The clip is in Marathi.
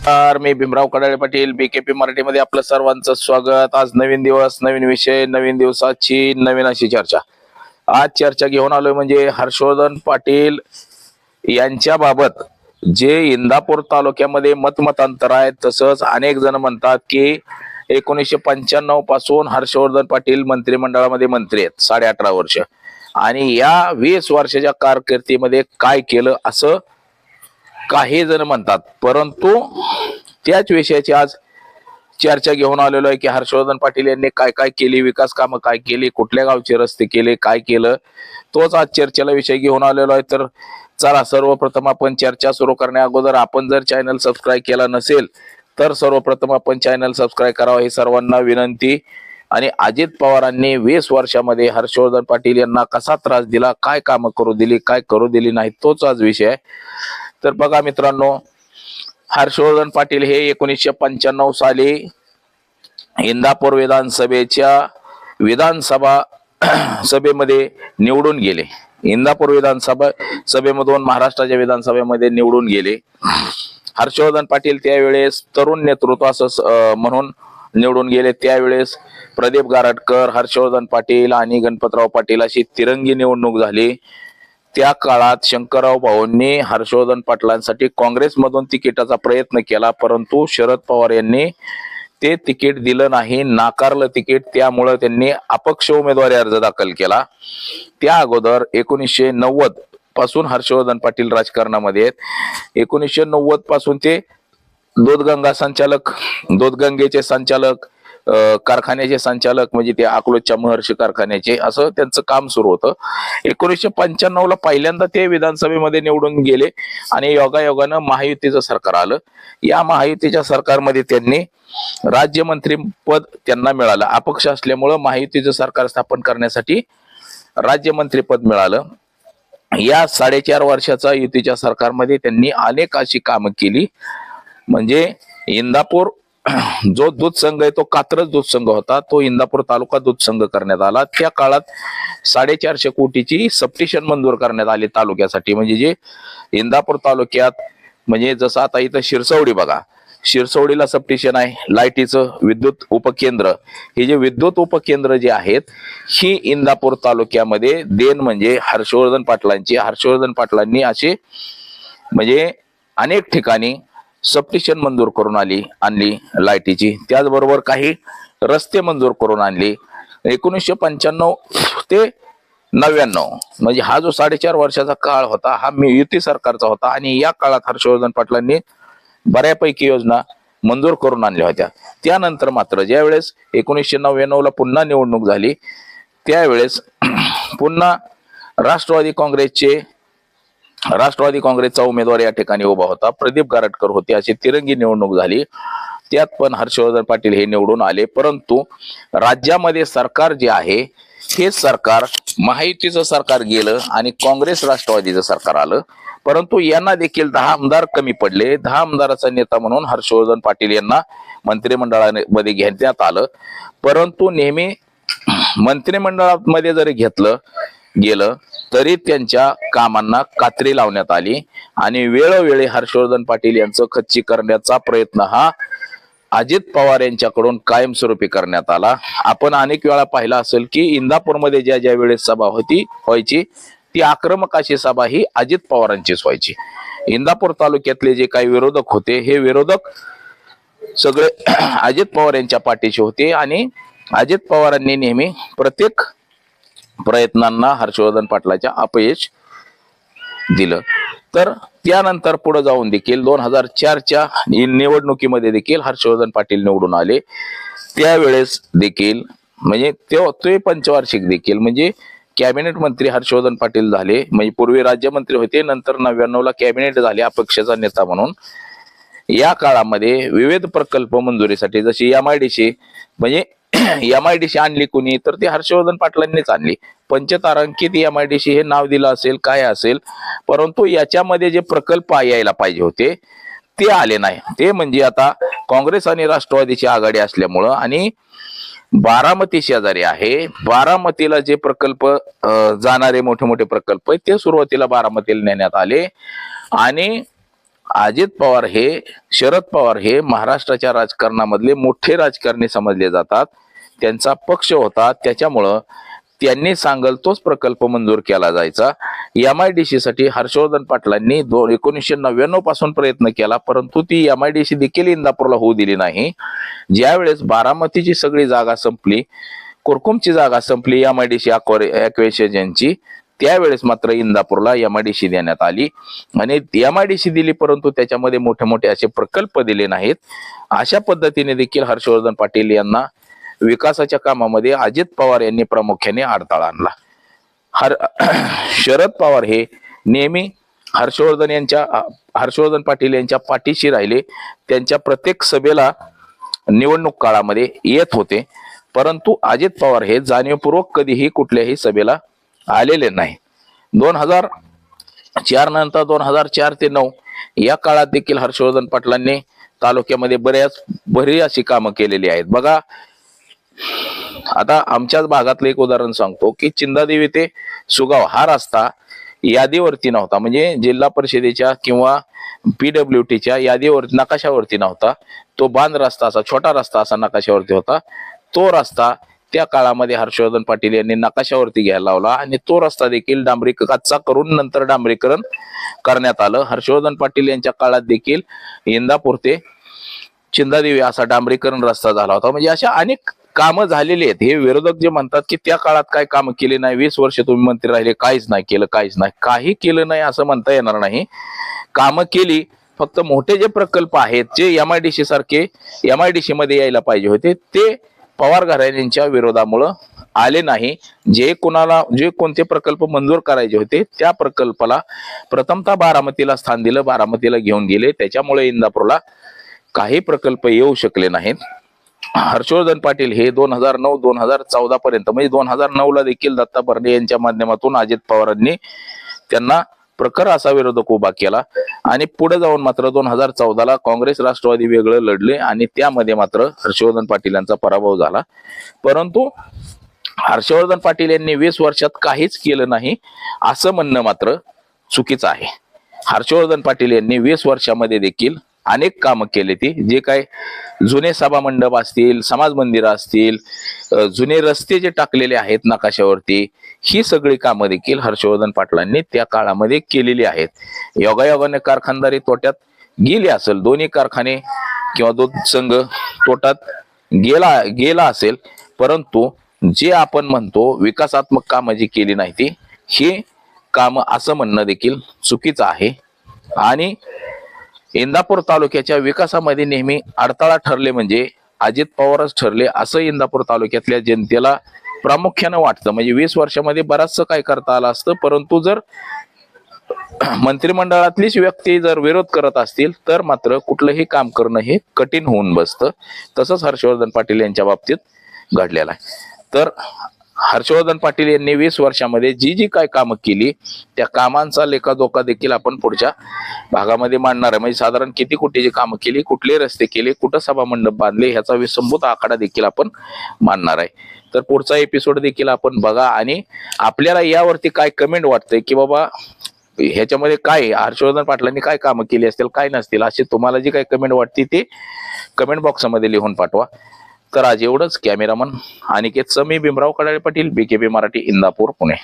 नमस्कार मी भीमराव कडाळे पाटील बीकेपी मराठीमध्ये आपलं सर्वांचं स्वागत. आज नवीन दिवस नवीन विषय नवीन दिवसाची नवीन अशी चर्चा. आज चर्चा घेऊन आलोय म्हणजे हर्षवर्धन पाटील यांच्या बाबत जे इंदापूर तालुक्यामध्ये मतमतांतर आहे तसंच अनेक जण म्हणतात की एकोणीसशे पंच्याण्णवपासून हर्षवर्धन पाटील मंत्रिमंडळामध्ये मंत्री आहेत साडे अठरा वर्ष. आणि या वीस वर्षाच्या कारकिर्दीमध्ये काय केलं असं काही जण म्हणतात. परंतु त्याच विषयाची आज चर्चा घेऊन आलेलो आहे की हर्षवर्धन पाटील यांनी काय काय केली विकास कामं काय केली कुठल्या गावचे रस्ते केले काय केलं तोच आज चर्चेला विषय घेऊन आलेलो आहे. तर चला सर्वप्रथम आपण चर्चा सुरू करण्या अगोदर आपण जर चॅनल सबस्क्राईब केला नसेल तर सर्वप्रथम आपण चॅनल सबस्क्राईब करावं ही सर्वांना विनंती. आणि अजित पवारांनी वीस वर्षामध्ये हर्षवर्धन पाटील यांना कसा त्रास दिला काय कामं करू दिली काय करू दिली नाही तोच आज विषय आहे. तर बघा मित्रांनो हर्षवर्धन पाटील हे एकोणीसशे पंच्याण्णव साली इंदापूर विधानसभेच्या विधानसभा सभेमध्ये निवडून गेले. इंदापूर विधानसभा सभेमधून महाराष्ट्राच्या विधानसभेमध्ये निवडून गेले. हर्षवर्धन पाटील त्यावेळेस तरुण नेतृत्व असं म्हणून निवडून गेले. त्यावेळेस प्रदीप गारटकर हर्षवर्धन पाटील आणि गणपतराव पाटील अशी तिरंगी निवडणूक झाली. त्या काळात शंकरराव भाऊंनी हर्षवर्धन पाटलांसाठी काँग्रेसमधून तिकिटाचा प्रयत्न केला परंतु शरद पवार यांनी ते तिकीट दिलं नाही नाकारलं तिकीट. त्यामुळं त्यांनी अपक्ष उमेदवारी अर्ज दाखल केला. त्या अगोदर एकोणीसशे नव्वदपासून हर्षवर्धन पाटील राजकारणामध्ये आहेत. एकोणीसशे नव्वदपासून ते दोधगंगा संचालक दूधगंगेचे संचालक कारखान्याचे संचालक म्हणजे ते अकलूजच्या महर्षी कारखान्याचे असं त्यांचं काम सुरू होतं. एकोणीसशे पंच्याण्णव ला पहिल्यांदा ते विधानसभेमध्ये निवडून गेले आणि योगायोगानं महायुतीचं सरकार आलं. या महायुतीच्या सरकारमध्ये त्यांनी राज्यमंत्री पद त्यांना मिळालं. अपक्ष असल्यामुळं महायुतीचं सरकार स्थापन करण्यासाठी राज्यमंत्री पद मिळालं. या साडेचार वर्षाचा युतीच्या सरकारमध्ये त्यांनी अनेक अशी कामं केली. म्हणजे इंदापूर जो दूध संघ आहे तो कात्रज दूध संघ होता. तो इंदापूर तालुका दूध संघ करण्यात आला. त्या काळात साडेचारशे कोटीची सप्टिशन मंजूर करण्यात आली तालुक्यासाठी. म्हणजे जे इंदापूर तालुक्यात म्हणजे जसं आता इथं शिरसवडी बघा. शिरसवडीला सबस्टेशन आहे. लाईटीचं विद्युत उपकेंद्र. हे जे विद्युत उपकेंद्र जे आहेत ही इंदापूर तालुक्यामध्ये देन म्हणजे हर्षवर्धन पाटलांची. हर्षवर्धन पाटलांनी असे म्हणजे अनेक ठिकाणी सप्टिशन मंजूर करून आली आणली लाईटीची. त्याचबरोबर काही रस्ते मंजूर करून आणली. एकोणीसशे पंच्याण्णव ते नव्याण्णव. म्हणजे हा जो साडेचार वर्षाचा काळ होता हा मी युती सरकारचा होता आणि या काळात हर्षवर्धन पाटलांनी बऱ्यापैकी योजना मंजूर करून आणल्या होत्या. त्यानंतर मात्र ज्यावेळेस एकोणीसशे नव्याण्णव ला पुन्हा निवडणूक झाली त्यावेळेस पुन्हा राष्ट्रवादी काँग्रेसचे राष्ट्रवादी काँग्रेसचा उमेदवार या ठिकाणी उभा होता. प्रदीप गारटकर होते अशी तिरंगी निवडणूक झाली. त्यात पण हर्षवर्धन पाटील हे निवडून आले. परंतु राज्यामध्ये सरकार जे आहे हे सरकार महायुतीचं सरकार गेलं आणि काँग्रेस राष्ट्रवादीचं सरकार आलं. परंतु यांना देखील दहा आमदार कमी पडले. दहा आमदाराचा नेता म्हणून हर्षवर्धन पाटील यांना मंत्रिमंडळामध्ये घेण्यात आलं. परंतु नेहमी मंत्रिमंडळामध्ये जरी घेतलं गेलं तरी त्यांच्या कामांना कात्री लावण्यात आली. आणि वेळोवेळी हर्षवर्धन पाटील यांचं खच्ची करण्याचा प्रयत्न हा अजित पवार यांच्याकडून कायमस्वरूपी करण्यात आला. आपण अनेक वेळा पाहिला असेल की इंदापूरमध्ये ज्या ज्या वेळेस सभा होती व्हायची ती आक्रमक अशी सभा ही अजित पवारांचीच व्हायची. इंदापूर तालुक्यातले जे काही विरोधक होते हे विरोधक सगळे अजित पवार यांच्या पाठीशी होते. आणि अजित पवारांनी नेहमी प्रत्येक प्रयत्नांना हर्षवर्धन पाटलाच्या अपयश दिलं. तर त्यानंतर पुढे जाऊन देखील दोन हजार चारच्या निवडणुकीमध्ये देखील हर्षवर्धन पाटील निवडून आले. त्यावेळेस देखील म्हणजे ते ते पंचवार्षिक देखील म्हणजे कॅबिनेट मंत्री हर्षवर्धन पाटील झाले. म्हणजे पूर्वी राज्यमंत्री होते नंतर नव्याण्णव ला कॅबिनेट झाले अपक्षाचा नेता म्हणून. या काळामध्ये विविध प्रकल्प मंजुरीसाठी जशी एम आय डी सी म्हणजे एम आय डी सी आणली कुणी? तर ती हर्षवर्धन पाटलांनीच आणली. पंचतारांकित एम आय डी सी हे नाव दिलं असेल काय असेल परंतु याच्यामध्ये जे प्रकल्प यायला पाहिजे होते ते आले नाही. ते म्हणजे आता काँग्रेस आणि राष्ट्रवादीची आघाडी असल्यामुळं आणि बारामती शेजारी आहे. बारामतीला जे प्रकल्प जाणारे मोठे मोठे प्रकल्प आहेत ते सुरुवातीला बारामतीला नेण्यात आले. आणि अजित पवार हे शरद पवार हे महाराष्ट्राच्या राजकारणामधले मोठे राजकारणी समजले जातात. त्यांचा पक्ष होता त्याच्यामुळं त्यांनी सांगल तोच प्रकल्प मंजूर केला जायचा. एम आय डी सी साठी हर्षवर्धन पाटलांनी दोन एकोणीसशे नव्याण्णवपासून प्रयत्न केला परंतु ती एम आय डी सी देखील इंदापूरला होऊ दिली नाही. ज्यावेळेस बारामतीची सगळी जागा संपली कुरकुमची जागा संपली एम आय डी सी यांची त्यावेळेस मात्र इंदापूरला एम आय डी सी देण्यात आली. आणि एम आय डी सी दिली परंतु त्याच्यामध्ये मोठे मोठे असे प्रकल्प दिले नाहीत. अशा पद्धतीने देखील हर्षवर्धन पाटील यांना विकासाच्या कामामध्ये अजित पवार यांनी प्रामुख्याने अडथळा आणला. हर शरद पवार हे नेहमी हर्षवर्धन यांच्या हर्षवर्धन पाटील यांच्या पाठीशी राहिले. त्यांच्या प्रत्येक सभेला निवडणूक काळामध्ये येत होते. परंतु अजित पवार हे जाणीवपूर्वक कधीही कुठल्याही सभेला आलेले नाही. दोन हजार चार नंतर दोन हजार चार ते नऊ या काळात देखील हर्षवर्धन पाटलांनी तालुक्यामध्ये बऱ्याच बरी अशी कामं केलेली आहेत. बघा आता आमच्याच भागातलं एक उदाहरण सांगतो की चिंदादेवी ते सुगाव हा रस्ता यादीवरती नव्हता. म्हणजे जिल्हा परिषदेच्या किंवा पीडब्ल्यू टीच्या यादीवर नकाशावरती नव्हता. तो बांध रस्ता असा छोटा रस्ता असा नकाशावरती होता. तो रस्ता त्या काळामध्ये हर्षवर्धन पाटील यांनी नकाशावरती घ्यायला लावला आणि तो रस्ता देखील डांबरी कच्चा करून नंतर डांबरीकरण करण्यात आलं. हर्षवर्धन पाटील यांच्या काळात देखील इंदापूर ते चिंदादेवी असा डांबरीकरण रस्ता झाला होता. म्हणजे अशा अनेक कामं झालेली आहेत. हे विरोधक जे म्हणतात की त्या काळात काय कामं केली नाही वीस वर्ष तुम्ही मंत्री राहिले काहीच नाही केलं काहीच नाही. काही केलं नाही असं म्हणता येणार नाही. कामं केली फक्त मोठे जे प्रकल्प आहेत जे एम आय डी सी सारखे एम आय डी सी मध्ये यायला पाहिजे होते ते पवार घराण्यांच्या विरोधामुळं आले नाही. जे कोणाला जे कोणते प्रकल्प मंजूर करायचे होते त्या प्रकल्पाला प्रथमतः बारामतीला स्थान दिलं बारामतीला घेऊन गेले. त्याच्यामुळे इंदापूरला काही प्रकल्प येऊ शकले नाहीत. हर्षवर्धन पाटील हे दोन हजार नऊ दोन हजार चौदा पर्यंत म्हणजे दोन हजार नऊ ला देखील दत्ता भरणे यांच्या माध्यमातून अजित पवारांनी त्यांना प्रखर असा विरोधक उभा केला. आणि पुढे जाऊन मात्र दोन हजार चौदाला काँग्रेस राष्ट्रवादी वेगळं लढले आणि त्यामध्ये मात्र हर्षवर्धन पाटील यांचा पराभव झाला. परंतु हर्षवर्धन पाटील यांनी वीस वर्षात काहीच केलं नाही असं म्हणणं मात्र चुकीचं आहे. हर्षवर्धन पाटील यांनी वीस वर्षामध्ये देखील अनेक कामं केले ती. जे काय जुने सभा मंडप असतील समाज मंदिरं असतील जुने रस्ते जे टाकलेले आहेत नकाशावरती ही सगळी कामं देखील हर्षवर्धन पाटलांनी त्या काळामध्ये केलेली आहेत. योगायोगाने कारखानदारी तोट्यात गेली असेल दोन्ही कारखाने किंवा दोन संघ तोटात गेला गेला असेल परंतु जे आपण म्हणतो विकासात्मक कामं जी केली नाही ती ही कामं असं म्हणणं देखील चुकीचं आहे. आणि इंदापूर तालुक्याच्या विकासामध्ये नेहमी अडथळा ठरले म्हणजे अजित पवारच ठरले असं इंदापूर तालुक्यातल्या जनतेला प्रामुख्यानं वाटतं. म्हणजे वीस वर्षामध्ये बराचसं काय करता आलं असतं परंतु जर मंत्रिमंडळातलीच व्यक्ती जर विरोध करत असतील तर मात्र कुठलंही काम करणं हे कठीण होऊन बसतं. तसंच हर्षवर्धन पाटील यांच्या बाबतीत घडलेलं आहे. तर हर्षवर्धन पाटील यांनी वीस वर्षामध्ये जी जी काय कामं केली त्या कामांचा लेखाजोखा देखील आपण पुढच्या भागामध्ये मांडणार आहे. म्हणजे साधारण किती कोटीची कामं केली कुठले रस्ते केले कुठं सभा मंडप बांधले ह्याचा विसंभूत आकडा देखील आपण मांडणार आहे. तर पुढचा एपिसोड देखील आपण बघा आणि आपल्याला यावरती काय कमेंट वाटतंय की बाबा ह्याच्यामध्ये काय हर्षवर्धन पाटलांनी काय कामं केली असतील काय नसतील अशी तुम्हाला जी काही कमेंट वाटते ते कमेंट बॉक्समध्ये लिहून पाठवा. तर आज एवढंच. Cameraman Aniket Sami Bhimrao Kadale Patil BKP Marathi Indapur Pune.